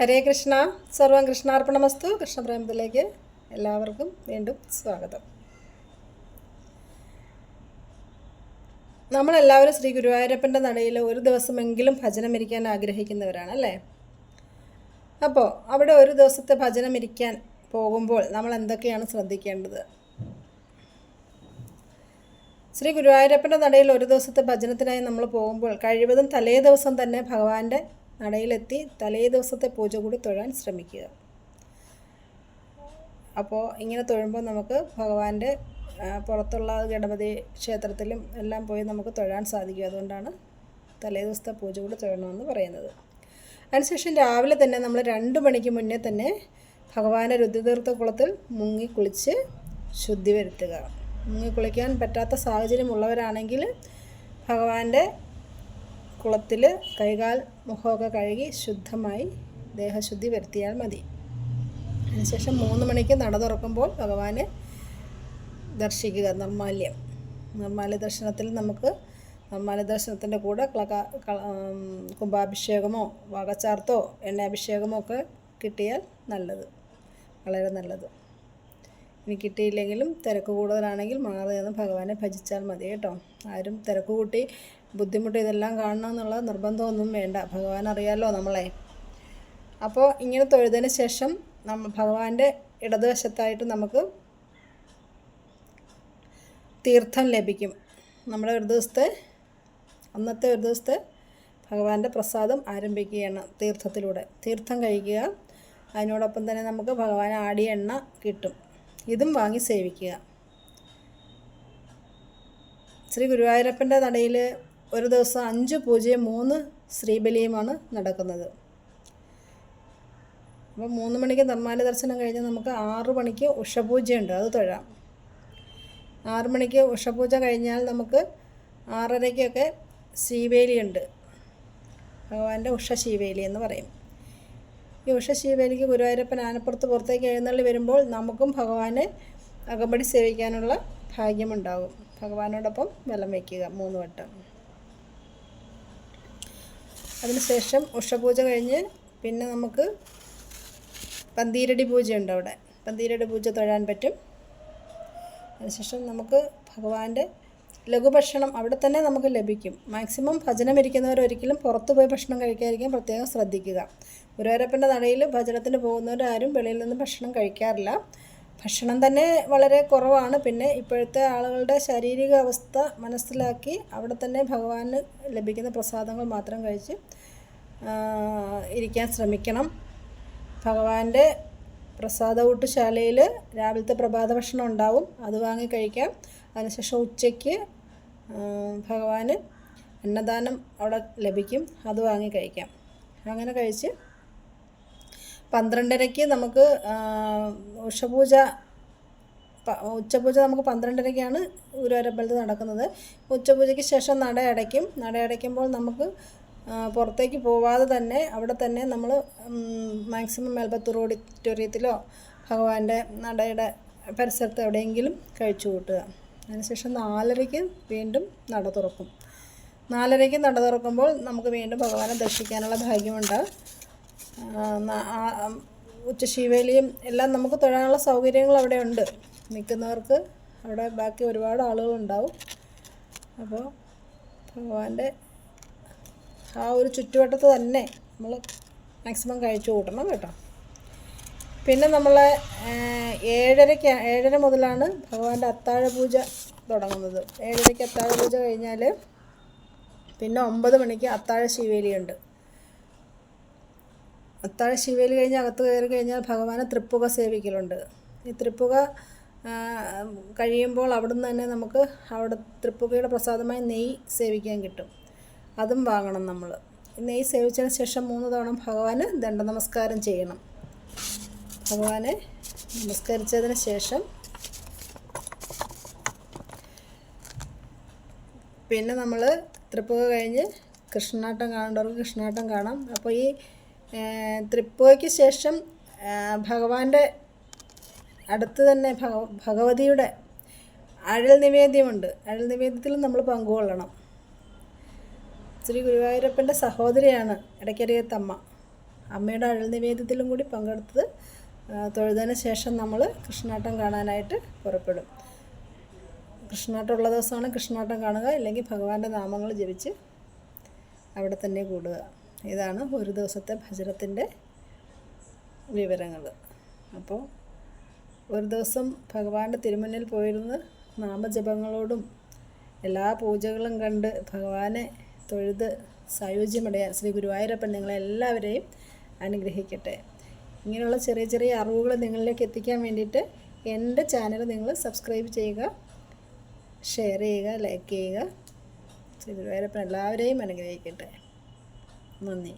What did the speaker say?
ഹരേ കൃഷ്ണ. സർവം കൃഷ്ണാർപ്പണമസ്തു. കൃഷ്ണപ്രേമത്തിലേക്ക് എല്ലാവർക്കും വീണ്ടും സ്വാഗതം. നമ്മളെല്ലാവരും ശ്രീ ഗുരുവായൂരപ്പന്റെ നടയിൽ ഒരു ദിവസമെങ്കിലും ഭജനം ഇരിക്കാൻ ആഗ്രഹിക്കുന്നവരാണ് അല്ലേ? അപ്പോൾ അവിടെ ഒരു ദിവസത്തെ ഭജനം ഇരിക്കാൻ പോകുമ്പോൾ നമ്മൾ എന്തൊക്കെയാണ് ശ്രദ്ധിക്കേണ്ടത്? ശ്രീ ഗുരുവായൂരപ്പന്റെ നടയിൽ ഒരു ദിവസത്തെ ഭജനത്തിനായി നമ്മൾ പോകുമ്പോൾ കഴിവതും തലേ ദിവസം തന്നെ ഭഗവാന്റെ നടയിലെത്തി തലേ ദിവസത്തെ പൂജ കൂടി തൊഴാൻ ശ്രമിക്കുക. അപ്പോൾ ഇങ്ങനെ തൊഴുമ്പോൾ നമുക്ക് ഭഗവാന്റെ പുറത്തുള്ള ഗണപതി ക്ഷേത്രത്തിലും എല്ലാം പോയി നമുക്ക് തൊഴാൻ സാധിക്കും. അതുകൊണ്ടാണ് തലേ ദിവസത്തെ പൂജ കൂടി തൊഴണമെന്ന് പറയുന്നത്. അതിനുശേഷം രാവിലെ തന്നെ നമ്മൾ രണ്ട് മണിക്ക് മുന്നേ തന്നെ ഭഗവാന്റെ രുദ്രതീർത്ഥ കുളത്തിൽ മുങ്ങി കുളിച്ച് ശുദ്ധി വരുത്തുക. മുങ്ങി കുളിക്കാൻ പറ്റാത്ത സാഹചര്യമുള്ളവരാണെങ്കിൽ ഭഗവാന്റെ കുളത്തിൽ കൈകാൽ മുഖമൊക്കെ കഴുകി ശുദ്ധമായി ദേഹശുദ്ധി വരുത്തിയാൽ മതി. അതിനുശേഷം മൂന്ന് മണിക്ക് നട തുറക്കുമ്പോൾ ഭഗവാനെ ദർശിക്കുക നിർമാല്യം. നിർമാല്യ ദർശനത്തിൽ നമുക്ക് നിർമാല്യ ദർശനത്തിന്റെ കൂടെ കളക കുംഭാഭിഷേകമോ വകച്ചാർത്തോ എണ്ണാഭിഷേകമോ ഒക്കെ കിട്ടിയാൽ നല്ലത്. വളരെ നല്ലത്. ഇനി കിട്ടിയില്ലെങ്കിലും തിരക്ക് കൂടുതലാണെങ്കിൽ മാറി നിന്ന് ഭഗവാനെ ഭജിച്ചാൽ മതി കേട്ടോ. ആരും തിരക്ക് കൂട്ടി ബുദ്ധിമുട്ട് ഇതെല്ലാം കാണണമെന്നുള്ള നിർബന്ധമൊന്നും വേണ്ട. ഭഗവാൻ അറിയാമല്ലോ നമ്മളെ. അപ്പോൾ ഇങ്ങനെ തൊഴുതിന് ശേഷം നമ്മ ഭഗവാന്റെ ഇടതുവശത്തായിട്ട് നമുക്ക് തീർത്ഥം ലഭിക്കും. നമ്മുടെ ഒരു ദിവസത്തെ അന്നത്തെ ഒരു ദിവസത്തെ ഭഗവാന്റെ പ്രസാദം ആരംഭിക്കുകയാണ് തീർത്ഥത്തിലൂടെ. തീർത്ഥം കഴിക്കുക. അതിനോടൊപ്പം തന്നെ നമുക്ക് ഭഗവാൻ ആടി എണ്ണ കിട്ടും. ഇതും വാങ്ങി സേവിക്കുക. ശ്രീ ഗുരുവായൂരപ്പന്റെ നടയിൽ ഒരു ദിവസം അഞ്ച് പൂജയും മൂന്ന് ശ്രീബലിയുമാണ് നടക്കുന്നത്. അപ്പോൾ മൂന്ന് മണിക്ക് നിർമ്മാല ദർശനം കഴിഞ്ഞ് നമുക്ക് ആറു മണിക്ക് ഉഷപൂജയുണ്ട്. അത് തൊഴാം. ആറു മണിക്ക് ഉഷപൂജ കഴിഞ്ഞാൽ നമുക്ക് ആറരയ്ക്കൊക്കെ ശീവേലിയുണ്ട്. ഭഗവാന്റെ ഉഷ ശീവേലി എന്ന് പറയും. ഈ ഉഷ ശീവേലിക്ക് ഗുരുവായൂരപ്പൻ ആനപ്പുറത്ത് പുറത്തേക്ക് എഴുന്നള്ളി വരുമ്പോൾ നമുക്കും ഭഗവാനെ അകമ്പടി സേവിക്കാനുള്ള ഭാഗ്യമുണ്ടാകും. ഭഗവാനോടൊപ്പം വെള്ളം വയ്ക്കുക മൂന്ന് വട്ടം. അതിനുശേഷം ഉഷപൂജ കഴിഞ്ഞ് പിന്നെ നമുക്ക് പന്തീരടി പൂജയുണ്ട് അവിടെ. പന്തീരടി പൂജ തൊഴാൻ പറ്റും. അതിനുശേഷം നമുക്ക് ഭഗവാന്റെ ലഘുഭക്ഷണം അവിടെ തന്നെ നമുക്ക് ലഭിക്കും. മാക്സിമം ഭജനം ഇരിക്കുന്നവർ ഒരിക്കലും പുറത്തു പോയി ഭക്ഷണം കഴിക്കാതിരിക്കാൻ പ്രത്യേകം ശ്രദ്ധിക്കുക. ഗുരുവായൂരപ്പന്റെ നടയിൽ ഭജനത്തിന് പോകുന്നവരാരും വെളിയിൽ നിന്ന് ഭക്ഷണം കഴിക്കാറില്ല. ഭക്ഷണം തന്നെ വളരെ കുറവാണ്. പിന്നെ ഇപ്പോഴത്തെ ആളുകളുടെ ശാരീരിക അവസ്ഥ മനസ്സിലാക്കി അവിടെ തന്നെ ഭഗവാന് ലഭിക്കുന്ന പ്രസാദങ്ങൾ മാത്രം കഴിച്ച് ഇരിക്കാൻ ശ്രമിക്കണം. ഭഗവാന്റെ പ്രസാദ ഊട്ടുശാലയിൽ രാവിലത്തെ പ്രഭാത ഭക്ഷണം ഉണ്ടാവും. അത് വാങ്ങി കഴിക്കാം. അതിനുശേഷം ഉച്ചയ്ക്ക് ഭഗവാന് അന്നദാനം അവിടെ ലഭിക്കും. അത് വാങ്ങി കഴിക്കാം. അങ്ങനെ കഴിച്ച് പന്ത്രണ്ടരയ്ക്ക് നമുക്ക് ഉഷപൂജ ഉച്ചപൂജ നമുക്ക് പന്ത്രണ്ടരയ്ക്കാണ് ഗുരുവായൂരമ്പലത്തിൽ നടക്കുന്നത്. ഉച്ചപൂജയ്ക്ക് ശേഷം നട അടയ്ക്കും. നട അടയ്ക്കുമ്പോൾ നമുക്ക് പുറത്തേക്ക് പോവാതെ തന്നെ അവിടെ തന്നെ നമ്മൾ മാക്സിമം മേൽപത്തൂർ ഓഡിറ്റോറിയത്തിലോ ഭഗവാന്റെ നടയുടെ പരിസരത്ത് എവിടെയെങ്കിലും കഴിച്ചു കൂട്ടുക. അതിനുശേഷം നാലരയ്ക്ക് വീണ്ടും നട തുറക്കും. നാലരയ്ക്ക് നട തുറക്കുമ്പോൾ നമുക്ക് വീണ്ടും ഭഗവാനെ ദർശിക്കാനുള്ള ഭാഗ്യമുണ്ടാകും ഉച്ചശീവേലിയും എല്ലാം നമുക്ക് തൊഴാനുള്ള സൗകര്യങ്ങൾ അവിടെ ഉണ്ട്. നിൽക്കുന്നവർക്ക് അവിടെ ബാക്കി ഒരുപാട് ആളുകളുണ്ടാവും അപ്പോൾ ഭഗവാന്റെ ആ ഒരു ചുറ്റുവട്ടത്ത് തന്നെ നമ്മൾ മാക്സിമം കഴിച്ചു കൂട്ടണം കേട്ടോ. പിന്നെ നമ്മൾ ഏഴരയ്ക്ക് ഏഴര മുതലാണ് ഭഗവാന്റെ അത്താഴ പൂജ തുടങ്ങുന്നത്. ഏഴരയ്ക്ക് അത്താഴ പൂജ കഴിഞ്ഞാൽ പിന്നെ ഒമ്പത് മണിക്ക് അത്താഴ ശിവേലിയുണ്ട് അത്താഴ ശിവയിൽ കഴിഞ്ഞ് അകത്ത് കയറി കഴിഞ്ഞാൽ ഭഗവാനെ തൃപ്പുക സേവിക്കലുണ്ട്. ഈ തൃപ്പുക കഴിയുമ്പോൾ അവിടുന്ന് തന്നെ നമുക്ക് അവിടെ തൃപ്പുകയുടെ പ്രസാദമായി നെയ്യ് സേവിക്കാൻ കിട്ടും. അതും വാങ്ങണം നമ്മൾ നെയ്യ് സേവിച്ചതിന് ശേഷം മൂന്ന് തവണ ഭഗവാന് ദണ്ഡ നമസ്കാരം ചെയ്യണം. ഭഗവാനെ നമസ്കരിച്ചതിന് ശേഷം പിന്നെ നമ്മൾ തൃപ്പുക കഴിഞ്ഞ് കൃഷ്ണനാട്ടം കാണേണ്ടവർക്ക് കൃഷ്ണനാട്ടം കാണാം. അപ്പോൾ ഈ ഏ, തൃപ്പുകയ്ക്ക് ശേഷം ഭഗവാന്റെ അടുത്ത് തന്നെ ഭഗ ഭഗവതിയുടെ അഴൽ നിവേദ്യമുണ്ട്. അഴൽ നിവേദ്യത്തിൽ നമ്മൾ പങ്കുകൊള്ളണം. ശ്രീ ഗുരുവായൂരപ്പന്റെ സഹോദരിയാണ് ഇടയ്ക്കരയത്തമ്മ അമ്മയുടെ അഴൽ നിവേദ്യത്തിലും കൂടി പങ്കെടുത്തത് തൊഴുതതിന് ശേഷം നമ്മൾ കൃഷ്ണാട്ടം കാണാനായിട്ട് പുറപ്പെടും. കൃഷ്ണാട്ടം ഉള്ള ദിവസമാണ് കൃഷ്ണാട്ടം കാണുക ഇല്ലെങ്കിൽ ഭഗവാന്റെ നാമങ്ങൾ ജപിച്ച് അവിടെ തന്നെ കൂടുക. ഇതാണ് ഒരു ദിവസത്തെ ഭജനത്തിന്റെ വിവരങ്ങൾ. അപ്പോൾ ഒരു ദിവസം ഭഗവാന്റെ തിരുമുന്നിൽ പോയിരുന്ന് നാമജപങ്ങളോടും എല്ലാ പൂജകളും കണ്ട് ഭഗവാനെ തൊഴുത് സായുജ്യമടയാൻ ശ്രീ ഗുരുവായൂരപ്പൻ നിങ്ങളെല്ലാവരെയും അനുഗ്രഹിക്കട്ടെ. ഇങ്ങനെയുള്ള ചെറിയ ചെറിയ അറിവുകൾ നിങ്ങളിലേക്ക് എത്തിക്കാൻ വേണ്ടിയിട്ട് എന്റെ ചാനൽ നിങ്ങൾ സബ്സ്ക്രൈബ് ചെയ്യുക ഷെയർ ചെയ്യുക ലൈക്ക് ചെയ്യുക. ശ്രീ ഗുരുവായൂരപ്പൻ എല്ലാവരെയും അനുഗ്രഹിക്കട്ടെ. 那你